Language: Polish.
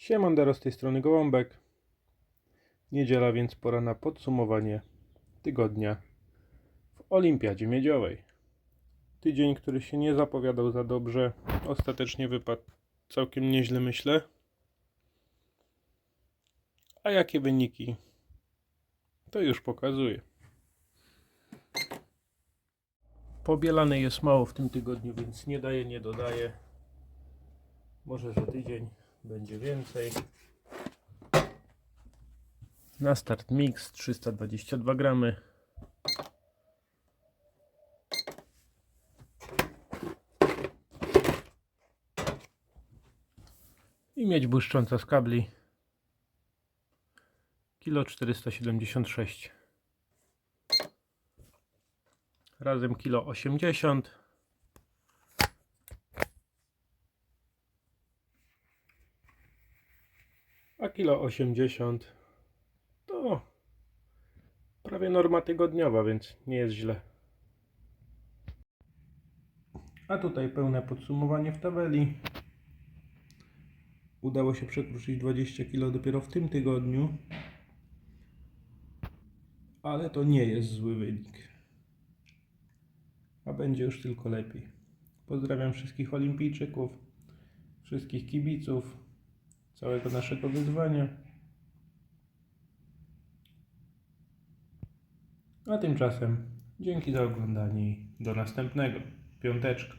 Siemandero z tej strony Gołąbek. Niedziela, więc pora na podsumowanie tygodnia w Olimpiadzie Miedziowej. Tydzień, który się nie zapowiadał za dobrze, ostatecznie wypadł całkiem nieźle, myślę. A jakie wyniki? To już pokazuję. Pobielanej jest mało w tym tygodniu, więc nie daję, nie dodaję. Może za tydzień będzie więcej. Na start mix 322 gramy. I mieć błyszcząca z kabli. Kilo 476. Razem kilo 80. A kilo 80 to prawie norma tygodniowa, więc nie jest źle. A tutaj pełne podsumowanie w tabeli. Udało się przekroczyć 20 kg dopiero w tym tygodniu. Ale to nie jest zły wynik. A będzie już tylko lepiej. Pozdrawiam wszystkich olimpijczyków, wszystkich kibiców, całego naszego wyzwania. A tymczasem dzięki za oglądanie i do następnego. Piąteczka.